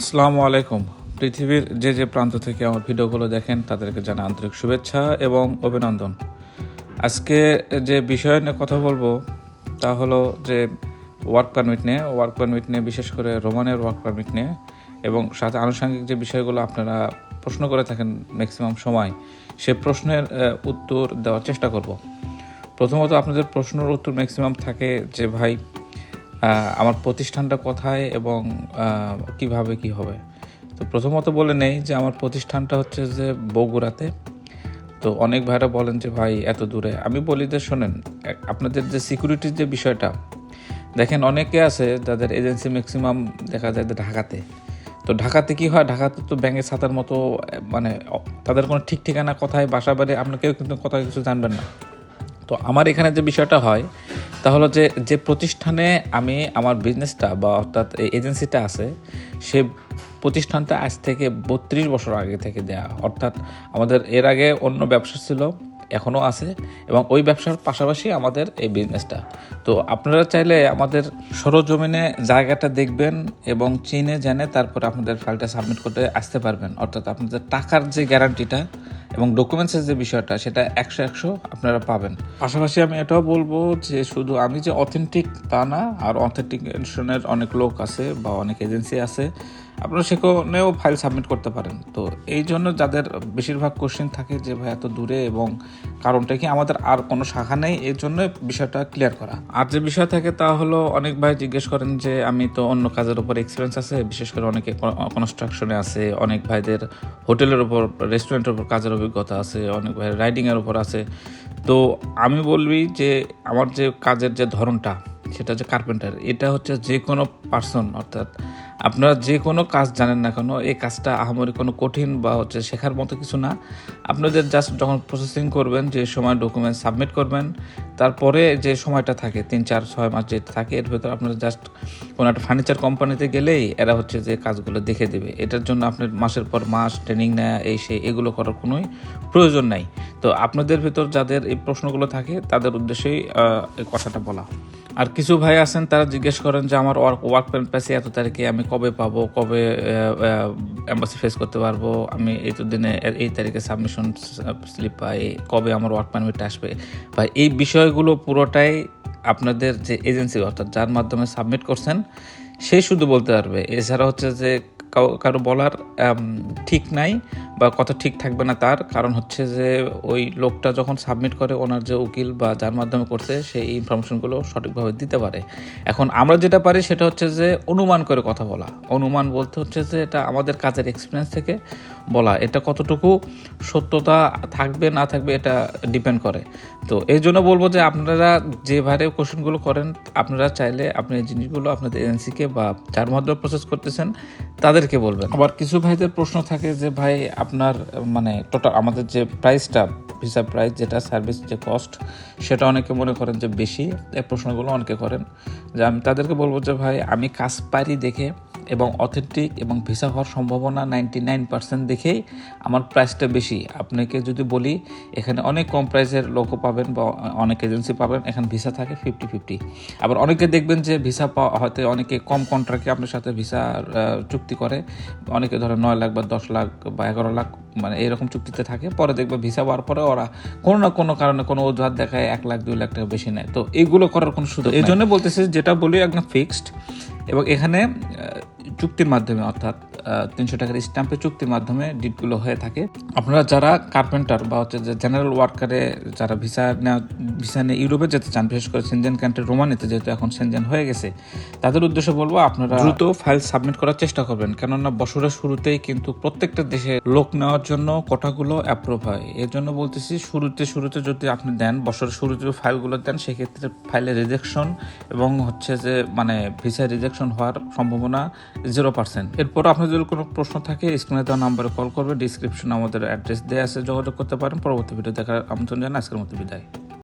আসসালামু আলাইকুম। পৃথিবীর যে যে প্রান্ত থেকে আমার ভিডিওগুলো দেখেন, তাদেরকে জানা আন্তরিক শুভেচ্ছা এবং অভিনন্দন। আজকে যে বিষয় নিয়ে কথা বলব, তা হলো যে ওয়ার্ক পারমিট নিয়ে ওয়ার্ক পারমিট নিয়ে বিশেষ করে রোমানের ওয়ার্ক পারমিট নিয়ে এবং সাথে আনুষঙ্গিক যে বিষয়গুলো আপনারা প্রশ্ন করে থাকেন ম্যাক্সিমাম সময়, সে প্রশ্নের উত্তর দেওয়ার চেষ্টা করব। প্রথমত আপনাদের প্রশ্নের উত্তর ম্যাক্সিমাম থাকে যে, ভাই আমার প্রতিষ্ঠানটা কোথায় এবং কীভাবে কি হবে? তো প্রথমত বলে নেই যে আমার প্রতিষ্ঠানটা হচ্ছে যে বগুড়াতে। তো অনেক ভাইরা বলেন যে, ভাই, এত দূরে। আমি বলি যে, শোনেন আপনাদের যে সিকিউরিটির যে বিষয়টা, দেখেন অনেকে আছে যাদের এজেন্সি ম্যাক্সিমাম দেখা যায় ঢাকাতে। তো ঢাকাতে কি হয়? ঢাকাতে তো ব্যাঙের ছাতার মতো মানে তাদের কোনো ঠিক ঠিকানা, কোথায়, বাসা, বাড়ি, আপনার কেউ কিন্তু কোথাও কিছু জানবেন না। তো আমার এখানে যে বিষয়টা হয় তা হলো যে যে প্রতিষ্ঠানে আমি আমার বিজনেসটা বা অর্থাৎ এজেন্সিটা আছে, সে প্রতিষ্ঠানটা আজ থেকে বত্রিশ বছর আগে থেকে দেয়া। অর্থাৎ আমাদের এর আগে অন্য ব্যবসা ছিল, এখনও আছে এবং ওই ব্যবসার পাশাপাশি আমাদের এই বিজনেসটা তো আপনারা চাইলে আমাদের সরজমিনে জায়গাটা দেখবেন এবং চিনে জেনে তারপর আপনাদের ফাইলটা সাবমিট করতে আসতে পারবেন। অর্থাৎ আপনাদের টাকার যে গ্যারান্টিটা এবং ডকুমেন্টসের যে বিষয়টা, সেটা একশো একশো আপনারা পাবেন। পাশাপাশি আমি এটাও বলব যে শুধু আমি যে অথেন্টিক তা না, আর অথেন্টিকেশনের অনেক লোক আছে বা অনেক এজেন্সি আছে, আপনারা সেখানেও ফাইল সাবমিট করতে পারেন। তো এই জন্য যাদের বেশিরভাগ কোশ্চেন থাকে যে ভাই এত দূরে এবং কারণটা কি আমাদের আর কোনো শাখা নেই? এই জন্য বিষয়টা ক্লিয়ার করা। আর যে বিষয় থাকে তা হলো অনেক ভাই জিজ্ঞেস করেন যে, আমি তো অন্য কাজের উপর এক্সপিরিয়েন্স আছে, বিশেষ করে অনেকে কনস্ট্রাকশনে আছে, অনেক ভাইদের হোটেলের উপর রেস্টুরেন্টের উপর কাজের অভিজ্ঞতা আছে, অনেক ভাই রাইডিংয়ের উপর আছে। তো আমি বলবি যে, আমার যে কাজের যে ধরনটা, সেটা হচ্ছে কার্পেন্টার এটা হচ্ছে যে কোনো পার্সন অর্থাৎ আপনারা যে কোনো কাজ জানেন না কেন, এই কাজটা আহামরি কোনো কঠিন বা হচ্ছে শেখার মতো কিছু না। আপনাদের জাস্ট যখন প্রসেসিং করবেন, যে সময় ডকুমেন্ট সাবমিট করবেন, তারপরে যে সময়টা থাকে, তিন, চার, ছয় মাস যেটা থাকে, এর ভেতর আপনারা জাস্ট কোনো একটা ফার্নিচার কোম্পানিতে গেলেই এরা হচ্ছে যে কাজগুলো দেখে দেবে। এটার জন্য আপনার মাসের পর মাস ট্রেনিং নেওয়া এই, সেই, এগুলো করার কোনোই প্রয়োজন নাই। তো আপনাদের ভেতর যাদের এই প্রশ্নগুলো থাকে, তাদের উদ্দেশ্যেই এই কথাটা বলা। আর কিছু ভাই আছেন, তারা জিজ্ঞেস করেন যে, আমার ওয়ার্ক ওয়ার্ক পাইছি এত তারিখে, আমি কবে পাবো? কবে অ্যাম্বাসি ফেস করতে পারব? আমি এই তো দিনে, এই তারিখে সাবমিশন স্লিপ পাই, কবে আমার ওয়ার্ক পারমিট আসবে? বা এই বিষয়গুলো পুরোটাই আপনাদের যে এজেন্সি অর্থাৎ যার মাধ্যমে সাবমিট করছেন, সে শুধু বলতে পারবে। এছাড়া হচ্ছে যে কারও বলার ঠিক নাই বা কথা ঠিক থাকবে না তার। কারণ হচ্ছে যে ওই লোকটা যখন সাবমিট করে ওনার যে উকিল বা যার মাধ্যমে করছে সেই ইনফরমেশনগুলো সঠিকভাবে দিতে পারে। এখন আমরা যেটা পারি সেটা হচ্ছে যে অনুমান করে কথা বলা। অনুমান বলতে হচ্ছে যে এটা আমাদের কাজের এক্সপিরিয়েন্স থেকে বলা। এটা কতটুকু সত্যতা থাকবে, না থাকবে এটা ডিপেন্ড করে। তো এই জন্য বলব যে আপনারা যেভাবে কোশ্চেনগুলো করেন, আপনারা চাইলে আপনি এই জিনিসগুলো আপনাদের এজেন্সিকে বা যার মাধ্যমে প্রসেস করতেছেন, তাদেরকে বলবেন। আবার কিছু ভাইদের প্রশ্ন থাকে যে, ভাই, আপনার মানে টোটাল আমাদের যে প্রাইসটা ভিসা প্রাইস যেটা সার্ভিস যে কস্ট সেটা অনেকে মনে করেন যে বেশি। এই প্রশ্নগুলো অনেকে করেন। যে আমি তাদেরকে বলব যে, ভাই, আমি কাজ পারি দেখে এবং অথেন্টিক এবং ভিসা হওয়ার সম্ভাবনা নাইনটি নাইন পার্সেন্ট দেখেই আমার প্রাইসটা বেশি। আপনাকে যদি বলি এখানে অনেক কম প্রাইসের লোকও পাবেন বা অনেক এজেন্সি পাবেন এখানে ভিসা থাকে ফিফটি ফিফটি। আবার অনেকে দেখবেন যে ভিসা পাওয়া হয়তো অনেকে কম কন্ট্রাক্টে আপনার সাথে ভিসা চুক্তি করে। অনেকে ধরে নয় লাখ বা দশ লাখ বা এগারো লাখ মানে এরকম চুক্তিতে থাকে। পরে দেখবে ভিসা পাওয়ার পরে ওরা কোনো না কোনো কারণে কোনো অজুহাত দেখায় এক লাখ দুই লাখ টাকা বেশি নেয়। তো এইগুলো করার কোনো সুযোগ এই জন্য বলতেছি যেটা বলি একদম ফিক্সড এবং এখানে চুক্তির মাধ্যমে অর্থাৎ তিনশো টাকার স্ট্যাম্পে চুক্তির মাধ্যমে ডিটগুলো হয়ে থাকে। আপনারা যারা কার্পেন্টার বা হচ্ছে যে জেনারেল ওয়ার্কারে যারা ভিসা নেওয়া ভিসা নিয়ে ইউরোপে যেতে চান, বিশেষ করে সেনজেন কান্ট্রি রোমানিতে যেহেতু এখন সেনজেন হয়ে গেছে, তাদের উদ্দেশ্যে বলব আপনারা দ্রুত ফাইল সাবমিট করার চেষ্টা করবেন, কেননা বছরের শুরুতেই কিন্তু প্রত্যেকটা দেশে লোক নেওয়ার জন্য কোটাগুলো অ্যাপ্রুভ হয়। এর জন্য বলতেছি, শুরুতে শুরুতে যদি আপনি দেন, বছরের শুরুতে ফাইলগুলো দেন, সেক্ষেত্রে ফাইলের রিজেকশন এবং হচ্ছে যে মানে ভিসা রিজেকশন হওয়ার সম্ভাবনা জিরো পার্সেন্ট এরপর আপনার যদি কোনো প্রশ্ন থাকে স্ক্রিনে দেওয়া নাম্বারে কল করবে ডিসক্রিপশনে আমাদের অ্যাড্রেস দেওয়া আছে, যোগাযোগ করতে পারেন। পরবর্তী ভিডিও দেখার আমন্ত্রণ জানাই, আজকের মতো বিদায়।